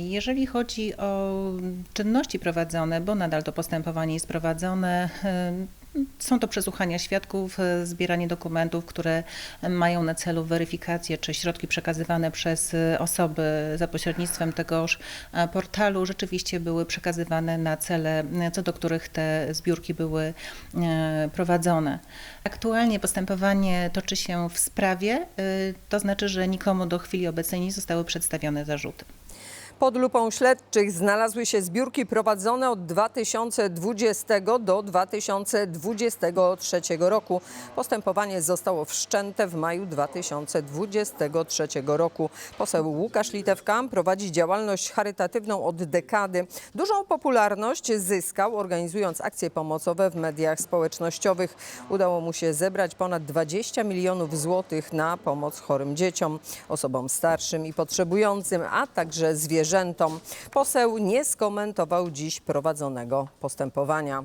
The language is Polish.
Jeżeli chodzi o czynności prowadzone, bo nadal to postępowanie jest prowadzone, są to przesłuchania świadków, y, zbieranie dokumentów, które mają na celu weryfikację, czy środki przekazywane przez y, osoby za pośrednictwem tegoż e, portalu rzeczywiście były przekazywane na cele, co do których te zbiórki były e, prowadzone. Aktualnie postępowanie toczy się w sprawie, to znaczy, że nikomu do chwili obecnej nie zostały przedstawione zarzuty. Pod lupą śledczych znalazły się zbiórki prowadzone od 2020 do 2023 roku. Postępowanie zostało wszczęte w maju 2023 roku. Poseł Łukasz Litewka prowadzi działalność charytatywną od dekady. Dużą popularność zyskał organizując akcje pomocowe w mediach społecznościowych. Udało mu się zebrać ponad 20 milionów złotych na pomoc chorym dzieciom, osobom starszym i potrzebującym, a także zwierzętom. Poseł nie skomentował dziś prowadzonego postępowania.